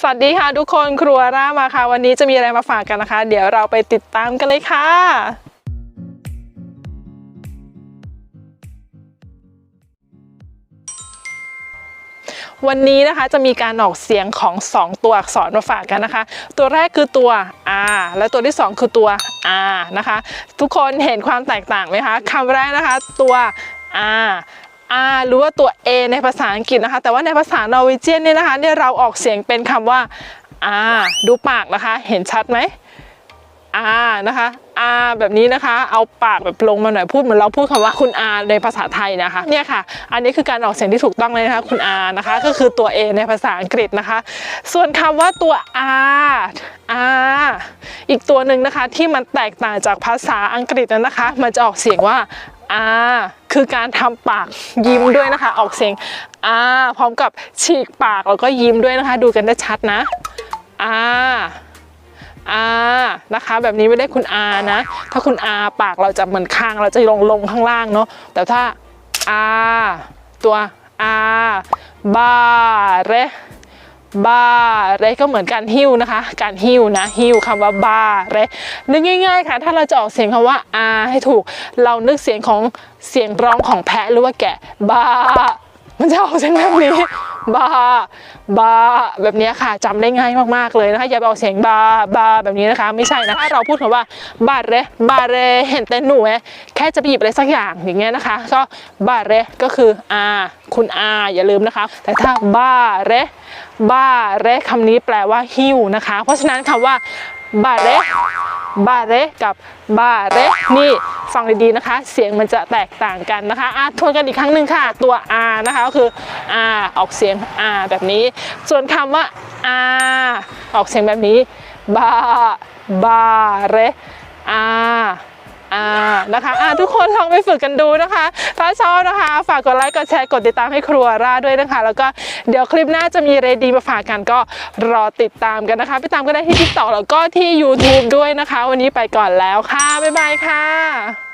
สวัสดีค่ะทุกคนครัวร่ามาค่ะ วันนี้จะมีอะไรมาฝากกันนะคะ เดี๋ยวเราไปติดตามกันเลยค่ะวันนี้นะคะจะมีการออกเสียงของ 2 ตัวอักษรมาฝากกันนะคะ ตัวแรกคือตัว R และตัวที่ 2 คือตัว R นะคะ ทุกคนเห็นความแตกต่างไหมคะคำแรกนะคะ ตัว R R หรือว่าตัว A ในภาษาอังกฤษนะคะ แต่ว่าในภาษานอร์เวเจียนเนี่ยนะคะเนี่ยเราออกเสียงเป็นคำว่า R ดูปากนะคะ เห็นชัดไหมอานะคะอาแบบนี้นะคะ เอาปากแบบลงมาหน่อยพูดเหมือนเราพูดคำว่าคุณอาในภาษาไทยนะคะ เนี่ยค่ะ อันนี้คือการออกเสียงที่ถูกต้องเลยนะคะ คุณอานะคะ ก็คือตัว A ในภาษาอังกฤษนะคะ ส่วนคำว่าตัว R R อีกตัวหนึ่งนะคะที่มันแตกต่างจากภาษาอังกฤษนั้นนะคะ มันจะออกเสียงว่า R คือการทำปากยิ้มด้วยนะคะ ออกเสียง R พร้อมกับฉีกปากแล้วก็ยิ้มด้วยนะคะ ดูกันได้ชัดนะ R อานะคะ แบบนี้ไม่ได้คุณอานะ ถ้าคุณอาปากเราจะเหมือนคางเราจะลงลงข้างล่างเนาะแต่ถ้าอาตัวอาบาเร บาเรก็เหมือนการหิ้วนะคะ การหิ้วนะหิ้วคำว่าบาเรนึกง่าย ๆ ค่ะ ถ้าเราจะออกเสียงคำว่าอาให้ถูก เรานึกเสียงของเสียงร้องของแพะหรือว่าแกะบามันจะออกเสียงแบบนี้ บาบาแบบนี้ค่ะจำได้ง่ายมากๆเลยนะคะอย่าไปออกเสียงบาบาแบบนี้นะคะ ไม่ใช่นะถ้าเราพูดคำว่าบาเรบาเรเห็นแต่หนูแอะแค่จะไปหยิบอะไรสักอย่างอย่างเงี้ยนะคะ ก็บาเรก็คืออาคุณอาอย่าลืมนะคะ แต่ถ้าบาเรบาเรคำนี้แปลว่าหิ้วนะคะ เพราะฉะนั้นคำว่าบาเร บาเรกับบาเรนี่ฟังดีๆนะคะ เสียงมันจะแตกต่างกันนะคะอะทวนกันอีกครั้งหนึ่งค่ะ ตัว R นะคะก็คือ R ออกเสียง R แบบนี้ ส่วนคำว่า R ออกเสียงแบบนี้บาบาเร R อ่านะคะอ่าทุกคนลองไปฝึกกันดูนะคะ ถ้าชอบนะคะ ฝากกดไลค์กดแชร์กดติดตามให้ครัวร่าด้วยนะคะ แล้วก็เดี๋ยวคลิปหน้าจะมีเรดีมาฝากกันก็รอติดตามกันนะคะ ไปตามกันได้ที่ทิกตอกแล้วก็ที่ YouTube ด้วยนะคะ วันนี้ไปก่อนแล้วค่ะ บ๊ายบายค่ะ